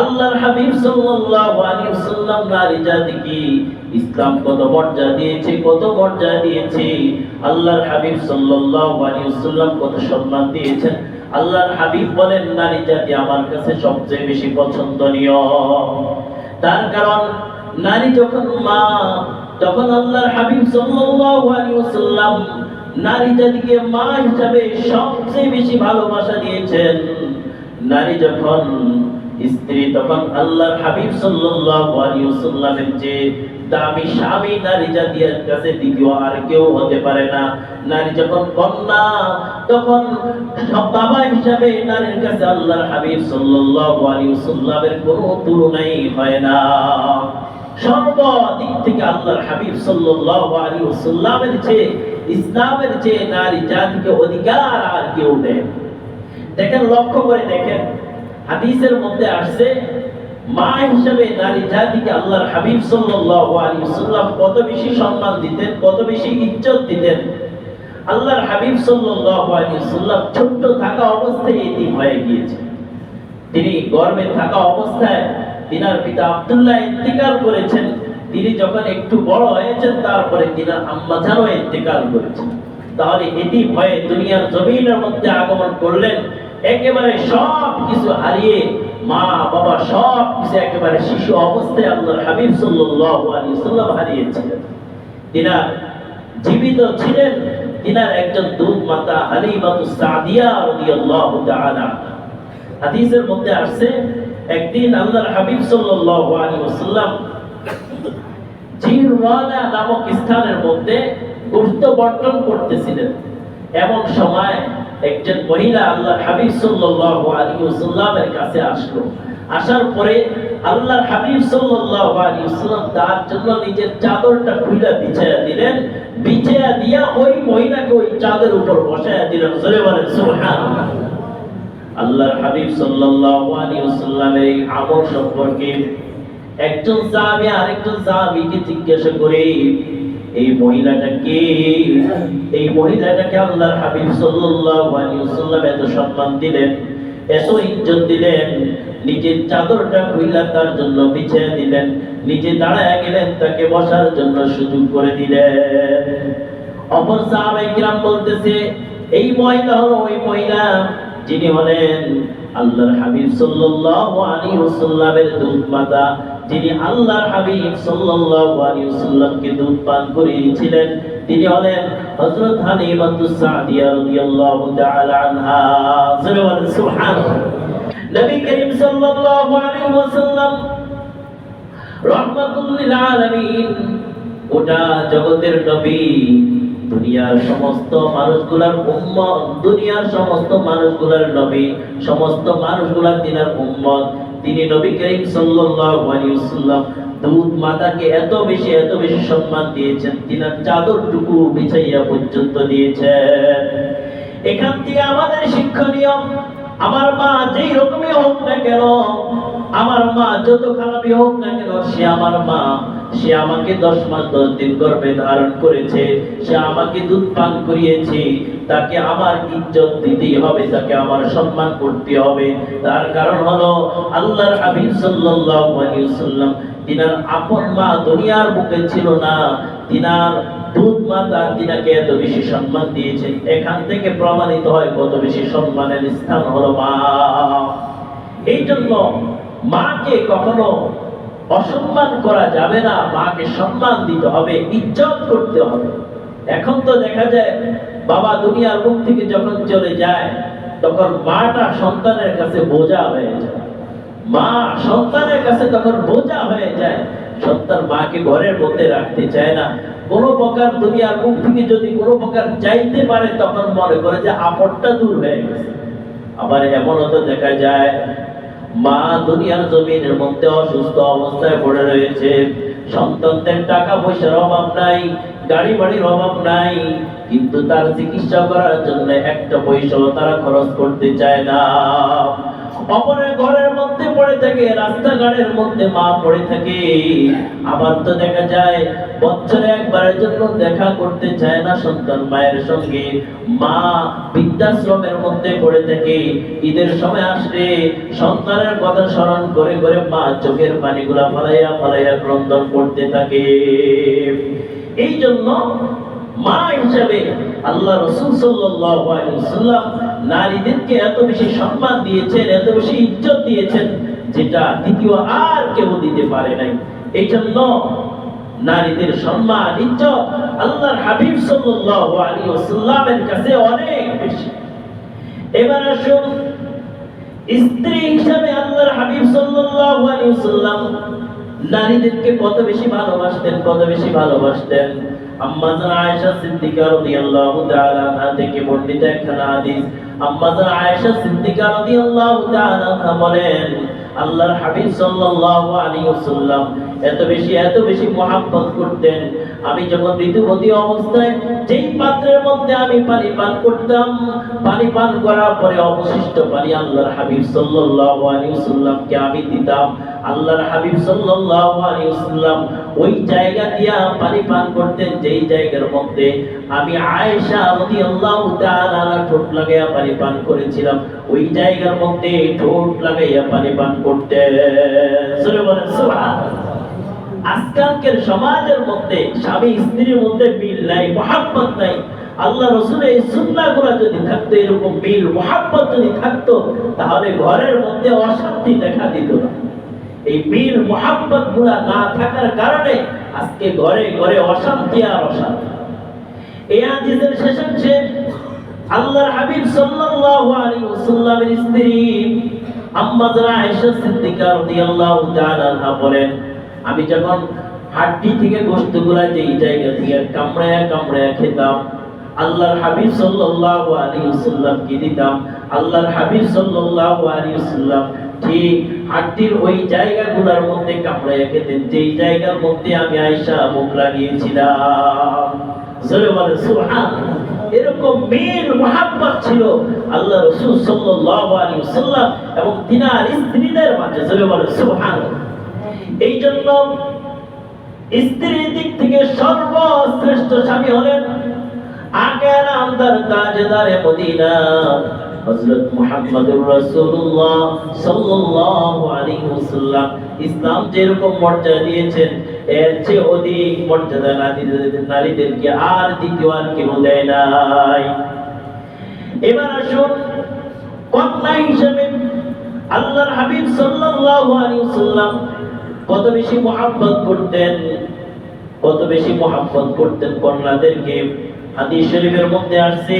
আল্লাহর হাবিব সাল্লাল্লাহু আলাইহি ওয়াসাল্লাম নারী জাতিকে ইসলাম কত মর্যাদা দিয়েছে, কত মর্যাদা দিয়েছে? আল্লাহর হাবিব সাল্লাল্লাহু আলাইহি ওয়াসাল্লাম কত সম্মান দিয়েছেন? আল্লাহর হাবিব বলেন, নারী জাতি আমার কাছে সবচেয়ে বেশি পছন্দনীয়। তার কারণ, নারী যখন মা, তখন আল্লাহর হাবিব সাল্লাল্লাহু আলাইহি ওয়াসাল্লাম নারী জাতিকে মা হিসাবে সবচেয়ে বেশি ভালোবাসা দিয়েছেন। নারী যখন স্ত্রী তখন আল্লাহর হাবিব সাল্লাল্লাহু আলাইহি ওয়াসাল্লামের যে দামি স্বামী নারী জাতির কাছে দ্বিতীয় আর কেউ হতে পারে না। নারী যখন কন্যা, তখন বাবা হিসাবে নারীর কাছে আল্লাহর হাবিব সাল্লাল্লাহু আলাইহি ওয়াসাল্লামের কোনো তুলনাই হয় না। সর্বদিক থেকে আল্লাহর হাবিব সাল্লাল্লাহু আলাইহি ওয়াসাল্লামের ইসলামের চেয়ে নারী জাতিকে অধিকার আর কেউ দেয় দেখেন, লক্ষ্য করে দেখেন হাদিসের মধ্যে আসছে, মা নারী জাতিকে আল্লাহর হাবিব সাল্লাল্লাহু আলাইহি ওয়াসাল্লাম কত বেশি সম্মান দিতেন, কত বেশি ইজ্জত দিতেন। আল্লাহর হাবিব সাল্লাল্লাহু আলাইহি ওয়াসাল্লাম থাকা অবস্থায় এতিম হয়ে গিয়েছে। তিনি গর্ভে থাকা অবস্থায় তিনার পিতা আব্দুল্লাহ ইন্তিকাল করেছেন। তিনি যখন একটু বড় হয়েছেন, তারপরে তিনার আম্মা জানও ইন্তিকাল করেছেন। তাহলে এটি ভয়ে দুনিয়ার জমিনের মধ্যে আগমন করলেন। একেবারে সব কিছু হারিয়ে মা, বাবা সব কিছু একেবারে শিশু অবস্থায় আল্লাহর হাবিব সাল্লাল্লাহু আলাইহি ওয়াসাল্লাম হারিয়েছিলেন। তিনার জীবিত ছিলেন, তিনার একজন দুধ মাতা হালিমাতুস সাদিয়া রাদিয়াল্লাহু তাআলা হাদিসের মধ্যে আসছে, একদিন আল্লাহর হাবিব সাল্লাল্লাহু আলাইহি ওয়াসাল্লাম জিরওয়ানা নামক স্থানের মধ্যে গোশত বন্টন করতেছিলেন। এমন সময় একজন মহিলা আল্লাহর হাবিব সাল্লাল্লাহু আলাইহি ওয়াসাল্লামের কাছে আসলো। আসার পরে আল্লাহর হাবিব সাল্লাল্লাহু আলাইহি ওয়াসাল্লাম তার জন্য নিজের চাদরটা খুলে বিছায়া দিলেন। বিছায়া দিয়া ওই মহিলাকে ওই চাদরের উপর বসায়া দিলেন। জোরে বলেন, সুবহানাল্লাহ। আল্লাহর হাবিব সাল্লাল্লাহু আলাইহি ওয়াসাল্লামের এই আমল সম্পর্কে একজন সাহাবী আরেকজন সাহাবীকে জিজ্ঞাসা করে এই মহিলাটা কে এই মহিলাটাকে আল্লাহর হাবিব সাল্লাল্লাহু আলাইহি ওয়াসাল্লাম এত সম্মান দিলেন, এত ইজ্জত দিলেন, নিজের চাদরটা খুইলা তার জন্য বিছিয়ে দিলেন, নিজে দাঁড়ায় গেলেন, তাকে বসার জন্য সুযোগ করে দিলেন। অপর সাহাবাই কিরাম বলতেছে, এই মহিলা হলো ওই মহিলা যিনি হলেন আল্লাহর হাবিব সাল্লাল্লাহু আলাইহি ওয়াসাল্লামের দুধ মাতা যিনি আল্লাহর হাবিব সাল্লাল্লাহু আলাইহি ওয়াসাল্লামকে দুধ পান করিয়েছিলেন, তিনি হলেন হযরত হালিমাতুস সাদিয়া রাদিয়াল্লাহু তাআলা আনহা। সুবহানাল্লাহ। নবী করিম সাল্লাল্লাহু আলাইহি ওয়াসাল্লাম রহমাতুল লিল আলামিন গোটা জগতের নবী, দুনিয়ার সমস্ত মানুষগুলার উম্মত, দুনিয়ার সমস্ত মানুষগুলার নবী, সমস্ত মানুষগুলার তিনার উম্মত। তিনি নবী করিম সাল্লাল্লাহু আলাইহি ওয়াসাল্লাম দুধ মাতাকে এত বেশি এত বেশি সম্মান দিয়েছেন, তিনার চাদরটুকু বিছাইয়া পর্যন্ত দিয়েছেন। এখান থেকে আমাদের শিক্ষণীয়, আমার মা যেই রকমই হোক না কেন, আমার মা যত খারাপই হোক না কেন, সে আমার মা। সে আমাকে দশ মাস দশ দিন গর্ভে ধারণ করেছে, সে আমাকে দুধ পান করিয়েছে, তাকে আমার ইজ্জত দিতেই হবে, তাকে আমার সম্মান করতে হবে। তার কারণ হলো আল্লাহর হাবিব সাল্লাল্লাহু আলাইহি ওয়াসাল্লাম তিনার আপন মা দুনিয়ার বুকে ছিল না, তিনার দুধ মাতা তিনাকে এত বেশি সম্মান দিয়েছেন এখান থেকে প্রমাণিত হয় কত বেশি সম্মানের স্থান হলো মা। এই জন্য মাকে কখনো অসম্মান করা যাবে না, মাকে সম্মান দিতে হবে, ইজ্জত করতে হবে। এখন তো দেখা যায়, বাবা দুনিয়ার মুখ থেকে যখন চলে যায়, তখন মাটা সন্তানের কাছে বোঝা হয়ে যায়। মা সন্তানের কাছে তখন বোঝা হয়ে যায়, সন্তান মাকে ঘরের মধ্যে রাখতে চায় না। কোন প্রকার দুনিয়ার মুখ থেকে যদি কোনো প্রকার চাইতে পারে, তখন মনে করে যে আপদটা দূর হয়ে গেছে। আবার এমনও তো দেখা যায় মা দুনিয়ার জমিনের মধ্যে অসুস্থ অবস্থায় পড়ে রয়েছে। সন্তানদের টাকা পয়সার অভাব নাই গাড়ি বাড়ির অভাব নাই, কিন্তু তার চিকিৎসা করার জন্য একটা পয়সাও তারা খরচ করতে চায় না। অপরের ঘরের মধ্যে থাকে, রাস্তাঘাটের মধ্যে মা পড়ে থাকে। আবার তো দেখা যায়, বছরে একবারের জন্য দেখা করতে চায় না সন্তান মায়ের সঙ্গে। মা বৃদ্ধাশ্রমের মধ্যে পড়ে থাকে। ঈদের সময় আসলে সন্তানের কথা স্মরণ করে করে মা চোখের পানিগুলা ফলাইয়া ফলাইয়া ক্রন্দন করতে থাকে। এই জন্য মা হিসাবে আল্লাহ রসুল ওয়াসাল্লাম নারীদেরকে এত বেশি সম্মান দিয়েছেন, এত বেশি ইজ্জত দিয়েছেন। যেটা দ্বিতীয় আর কেউ দিতে পারে নাই। এই জন্য নারীদের সম্মান, ইজ্জত আল্লাহর হাবিব সাল্লাল্লাহু আলাইহি ওয়াসাল্লামের কাছে অনেক বেশি। এবার আসুন, স্ত্রী হিসাবে আল্লাহর হাবিব সাল্লাল্লাহু আলাইহি ওয়াসাল্লাম নারীদেরকে কত বেশি ভালোবাসতেন, কত বেশি ভালোবাসতেন? আম্মা জান আয়েশা সিদ্দিকা রাদিয়াল্লাহু তাআলা আনহা থেকে বর্ণিত একখানা হাদিস। আম্মা জান আয়েশা সিদ্দিকা রাদিয়াল্লাহু তাআলা বলেন আল্লাহর হাবিব সাল্লাল্লাহু আলাইহি ওয়াসাল্লাম এত বেশি এত বেশি মহাব্বত করতেন। আমি যখন ঋতুবতী অবস্থায় যেই পাত্রের মধ্যে আমি পানি পান করতাম, পানি পান করার পরে অবশিষ্ট পানি আল্লাহর হাবিব সাল্লাল্লাহু আলাইহি ওয়াসাল্লামকে আমি দিতাম। আল্লাহর হাবিব সাল্লাল্লাহু আলাইহি ওয়াসাল্লাম ওই জায়গা দিয়া পানি পান করতেন, যেই জায়গার মধ্যে আমি আয়েশা রাদিয়াল্লাহু তাআলা ঠোঁট লাগাইয়া পানি পান করেছিলাম, ওই জায়গার মধ্যে ঠোঁট লাগাইয়া পানি পান করতেন। সুরে বলেন, সুবহানাল্লাহ। আজকালকের সমাজের মধ্যে, স্বামী স্ত্রীর মধ্যে মিল নাই, মহাব্বত নাই। আল্লাহ রসুলের এই সুন্নাগুলো যদি থাকতো, এরকম মিল, মহাব্বত যদি থাকতো, তাহলে ঘরের মধ্যে অশান্তি দেখা দিত না। এই মিল মহাব্বতগুলা না থাকার কারণে আজকে ঘরে ঘরে অশান্তি আর অশান্তি। এই হাদিসের শেষাংশে আল্লাহর হাবিব সাল্লাল্লাহু আলাইহি ওয়াসাল্লামের স্ত্রী আম্মা যারা আয়েশা সিদ্দিকা রাদিয়াল্লাহু তাআলা আনহা বলেন, আমি যখন হাড্ডি থেকে গোশতগুলা যেই জায়গা থেকে কামড়ায়া কামড়ায়া খেতাম আল্লাহর হাবিব সাল্লাল্লাহু আলাইহি ওয়াসাল্লাম কি দিতাম? আল্লাহর হাবিব সাল্লাল্লাহু আলাইহি ওয়াসাল্লাম ঠিক হাড্ডির ওই জায়গাগুলোর মধ্যে কামড়ায়া খেতেন। যেই জায়গার মধ্যে আমি আয়েশা মুখ লাগিয়েছিলাম জোরে বলে সুবহানাল্লাহ। এরকম মিল, মোহাব্বত ছিল আল্লাহ রাসূল সাল্লাল্লাহু আলাইহি ওয়াসাল্লাম এবং তিনার স্ত্রীদের মাঝে। জোরে বলে সুবহানাল্লাহ। এই জন্য স্ত্রীর দিক থেকে সর্বশ্রেষ্ঠ স্বামী হলেন তাজদারে মদিনা। হযরত মুহাম্মদুর রাসূলুল্লাহ সাল্লাল্লাহু আলাইহি ওয়াসাল্লাম ইসলাম যেরকম মর্যাদা দিয়েছেন, এর চেয়ে অধিক মর্যাদা নারীদের নারীদেরকে আর দ্বিতীয় আর কেউ দেয় নাই। এবার আসুন কন্যা হিসেবে আল্লাহর হাবিব সাল্লাল্লাহু আলাইহি ওয়াসাল্লাম কত বেশি মহাব্বত করতেন, কত বেশি মহাব্বত করতেন কন্যাদেরকে। হাদিস শরীফের মধ্যে আসছে,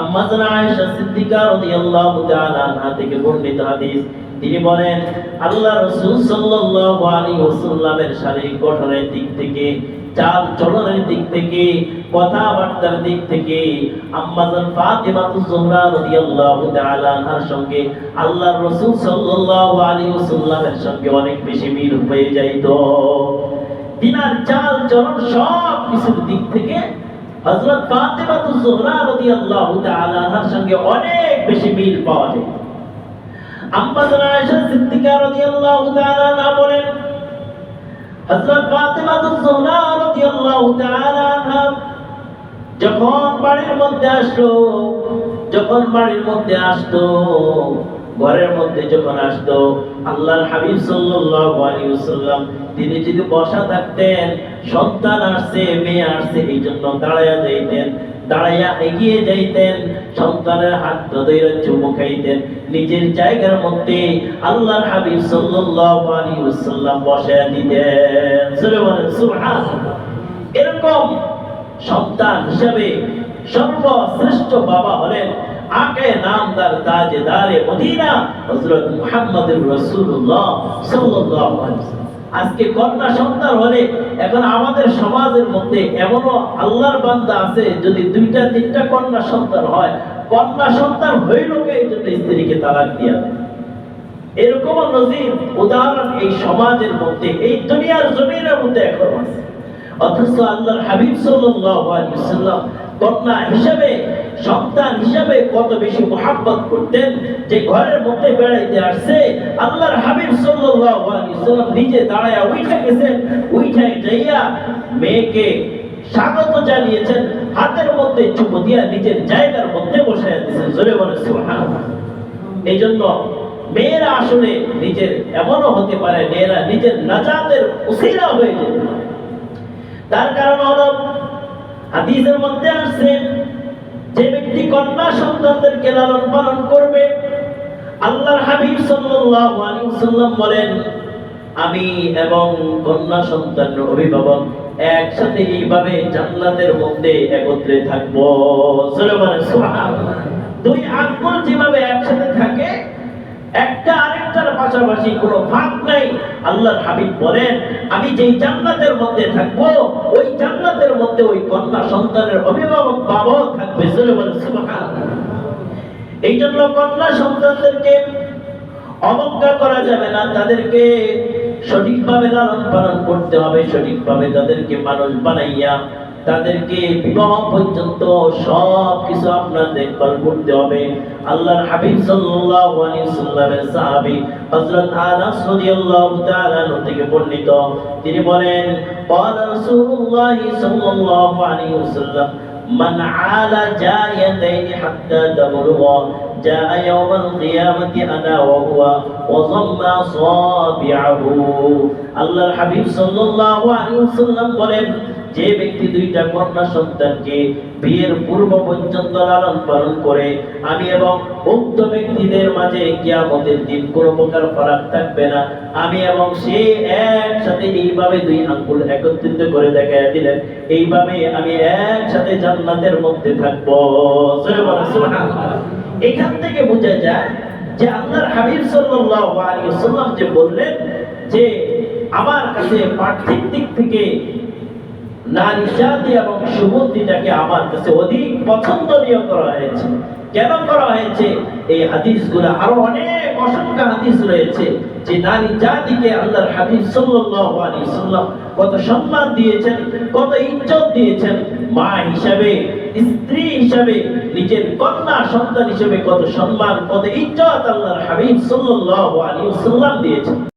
আম্মা জানা আয়েশা সিদ্দিকা রাদিয়াল্লাহু তাআলা আনহা থেকে বর্ণিত হাদিস। তিনি বলেন, আল্লাহ রাসূল সাল্লাল্লাহু আলাইহি ওয়াসাল্লামের শারীরিক গঠনের দিক থেকে, চাল চলনের দিক থেকে, কথাবার্তার দিক থেকে আম্মাজান ফাতিমা জোহরা রাদিয়াল্লাহু তাআলা আনহার সঙ্গে আল্লাহর রাসূল সাল্লাল্লাহু আলাইহি ওয়াসাল্লামের সঙ্গে অনেক বেশি মিল হয়ে যাইত। দিনার চাল চলন সব কিছুর দিক থেকে হযরত ফাতিমা জোহরা রাদিয়াল্লাহু তাআলা আনহার সঙ্গে অনেক বেশি মিল পাওয়া যায়। আম্মাজান আয়েশা সিদ্দিকা রাদিয়াল্লাহু তাআলা না বলেন, হযরত ফাতিমা জোহরা রাদিয়াল্লাহু তাআলা যখন বাড়ির মধ্যে আসলো যখন বাড়ির মধ্যে আসতো ঘরের মধ্যে যখন আসতো, আল্লাহর হাবিব সাল্লাল্লাহু আলাইহি ওয়াসাল্লাম, তিনি যদি বসা থাকতেন, সন্তান আসছে, মেয়ে আসছে এই জন্য দাঁড়ায়া যাইতেন দাঁড়াইয়া এগিয়ে যাইতেন, সন্তানের হাত ধরে চুমু খাইতেন নিজের জায়গার মধ্যে আল্লাহর হাবিব সাল্লাল্লাহু আলাইহি ওয়াসাল্লাম বসায়া দিতেন। এরকম সন্তান হিসেবে সর্বশ্রেষ্ঠ বাবা হলেন আকে নামদার তাজেদারে মদিনা হযরত মুহাম্মদুর রাসূলুল্লাহ সাল্লাল্লাহু আলাইহি আজকে কন্যা সন্তান হলে এখন আমাদের সমাজের মধ্যে এমনও আল্লাহর বান্দা আছে, যদি দুইটা, তিনটা কন্যা সন্তান হয়, কন্যা সন্তান হইল এই জন্য স্ত্রীকে তালাক দেয় এরকম নজির, উদাহরণ এই সমাজের মধ্যে, এই দুনিয়ার জমিনের মধ্যে এখন আছে। অথচ আল্লাহর হাবিব সাল্লাল্লাহু আলাইহি ওয়াসাল্লাম কন্যা হিসেবে সন্তান হিসেবে কত বেশি মোহাব্বত করতেন যে ঘরের মধ্যে বেড়াইতে আসছে, আল্লাহর হাবিব ওয়াসাল্লাম নিজে দাঁড়ায়া উঠে গেছেন উঠে যাইয়া মেয়েকে স্বাগত জানিয়েছেন, হাতের মধ্যে চুমু দিয়া নিজের জায়গার মধ্যে বসায় দিয়েছেন। জোরে বলে এই জন্য মেয়েরা আসলে নিজের, এমনও হতে পারে মেয়েরা নিজের নাজাতের উসিলা হয়ে যেতে তার কারণ হলো, হাদিসের মধ্যে আসছে যে ব্যক্তি কন্যা সন্তানদেরকে লালন পালন করবে, আল্লাহর হাবিব সাল্লাল্লাহু আলাইহি সাল্লাম বলেন, আমি এবং কন্যা সন্তানের অভিভাবক একসাথে এইভাবে জান্নাতের মধ্যে একত্রে থাকব। সুবহানাল্লাহ। দুই আঙ্গুল যেভাবে একসাথে থাকে, একটা পাশাপাশি কোনো ফাঁক নাই। আল্লাহর হাবিব বলেন, আমি যেই জান্নাতের মধ্যে থাকব, ওই জান্নাতের মধ্যে ওই কন্যা সন্তানের অভিভাবক বাবাও থাকবে এই জন্য কন্যা সন্তানদেরকে অবজ্ঞা করা যাবে না, তাদেরকে সঠিকভাবে লালন পালন করতে হবে, সঠিকভাবে তাদেরকে মানুষ বানাইয়া তাদেরকে বিবাহ পর্যন্ত সব কিছু আপনার দেখভাল করতে হবে আল্লাহর হাবিব সাল্লাল্লাহু আলাইহি সাল্লামের সাহাবী হযরত আনাস রাদিয়াল্লাহু তাআলা আনহু থেকে বর্ণিত তিনি বলেন قال رسول الله صلى الله عليه وسلم من عال جاريتين حتى تبلغ جاء يوم القيامة أنا وهو وضم أصابعه আল্লাহর হাবিব সাল্লাল্লাহু আলাইহি ওয়াসাল্লাম বলেন যে ব্যক্তি দুইটা কন্যা সন্তানকে বিয়ের পূর্ব পর্যন্ত লালন পালন করে, আমি এবং উক্ত ব্যক্তিদের মাঝে কিয়ামতের দিন কোনো প্রকার ফারাক থাকবে না আমি এবং সে একসাথে এইভাবে দুই আঙ্গুল একত্রিত করে দেখায় দিলেন, এইভাবে আমি একসাথে জান্নাতের মধ্যে থাকব। এখান থেকে বোঝা যায় যে আল্লাহর হাবিব সাল্লাল্লাহু আলাইহি ওয়াসাল্লাম যে বললেন যে, আমার কাছে পার্থিব দিক থেকে নারী জাতি এবং সুগন্ধিটাকে আমার কাছে অধিক পছন্দনীয় করা হয়েছে। কেন করা হয়েছে? এই হাদিসগুলো আরও অনেক অসংখ্য হাদিস রয়েছে যে নারী জাতিকে আল্লাহর হাবিব সাল্লাল্লাহু আলাইহি সাল্লাম কত সম্মান দিয়েছেন, কত ইজ্জত দিয়েছেন। মা হিসাবে, স্ত্রী হিসাবে, নিজের কন্যা সন্তান হিসেবে কত সম্মান, কত ইজ্জত আল্লাহর হাবিব সাল্লাল্লাহু আলাইহি সাল্লাম দিয়েছেন।